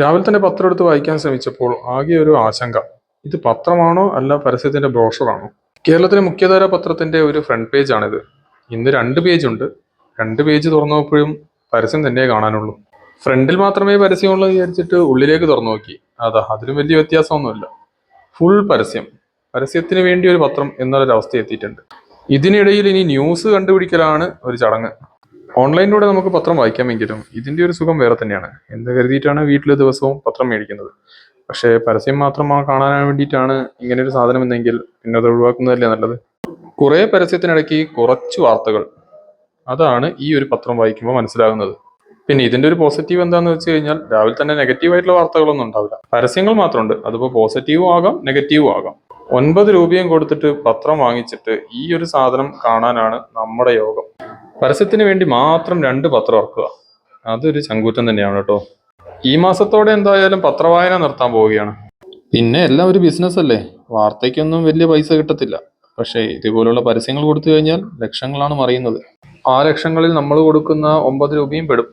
രാവിലെ തന്നെ പത്രം എടുത്ത് വായിക്കാൻ ശ്രമിച്ചപ്പോൾ ആകെ ഒരു ആശങ്ക. ഇത് പത്രമാണോ അല്ല പരസ്യത്തിന്റെ ബ്രോഷറാണോ? കേരളത്തിലെ മുഖ്യധാര പത്രത്തിന്റെ ഒരു ഫ്രണ്ട് പേജ് ആണിത് ഇന്ന് രണ്ട് പേജ് ഉണ്ട് രണ്ട് പേജ് തുറന്നപ്പോഴും പരസ്യം തന്നെ കാണാനുള്ളൂ. ഫ്രണ്ടിൽ മാത്രമേ പരസ്യമുള്ളൂ വിചാരിച്ചിട്ട് ഉള്ളിലേക്ക് തുറന്നു നോക്കി. അതാ അതിലും വലിയ വ്യത്യാസമൊന്നുമില്ല. ഫുൾ പരസ്യം. പരസ്യത്തിന് വേണ്ടി ഒരു പത്രം എന്നുള്ളൊരവസ്ഥ എത്തിയിട്ടുണ്ട്. ഇതിനിടയിൽ ഇനി ന്യൂസ് കണ്ടുപിടിക്കലാണ് ഒരു ചടങ്ങ്. ഓൺലൈനിലൂടെ നമുക്ക് പത്രം വായിക്കാമെങ്കിലും ഇതിന്റെ ഒരു സുഖം വേറെ തന്നെയാണ്. എന്ന് കരുതിയിട്ടാണ് വീട്ടിൽ ദിവസവും പത്രം മേടിക്കുന്നത്. പക്ഷേ പരസ്യം മാത്രം കാണാൻ വേണ്ടിയിട്ടാണ് ഇങ്ങനെ ഒരു സാധനം എന്നെങ്കിൽ പിന്നെ അത് ഒഴിവാക്കുന്നതല്ലേ നല്ലത്? കുറേ പരസ്യത്തിനിടയ്ക്ക് കുറച്ച് വാർത്തകൾ. അതാണ് ഈ ഒരു പത്രം വായിക്കുമ്പോൾ മനസ്സിലാകുന്നത്. പിന്നെ ഇതിന്റെ ഒരു പോസിറ്റീവ് എന്താന്ന് വെച്ച് കഴിഞ്ഞാൽ രാവിലെ തന്നെ നെഗറ്റീവ് ആയിട്ടുള്ള വാർത്തകളൊന്നും ഉണ്ടാവില്ല. പരസ്യങ്ങൾ മാത്രമുണ്ട്. അതിപ്പോ പോസിറ്റീവും ആകാം നെഗറ്റീവും ആകാം. ഒൻപത് രൂപയും കൊടുത്തിട്ട് പത്രം വാങ്ങിച്ചിട്ട് ഈ ഒരു സാധനം കാണാനാണ് നമ്മുടെ യോഗം. പരസ്യത്തിന് വേണ്ടി മാത്രം രണ്ട് പത്രം ഇറക്കുക. അതൊരു ചങ്കൂറ്റം തന്നെയാണ് കേട്ടോ. ഈ മാസത്തോടെ എന്തായാലും പത്രവായന നിർത്താൻ പോവുകയാണ്. പിന്നെ എല്ലാം ഒരു ബിസിനസ് അല്ലേ? വാർത്തയ്ക്കൊന്നും വലിയ പൈസ കിട്ടത്തില്ല. പക്ഷേ ഇതുപോലുള്ള പരസ്യങ്ങൾ കൊടുത്തു കഴിഞ്ഞാൽ ലക്ഷങ്ങളാണ് മറിയുന്നത്. ആ ലക്ഷങ്ങളിൽ നമ്മൾ കൊടുക്കുന്ന ഒമ്പത് രൂപയും പെടും.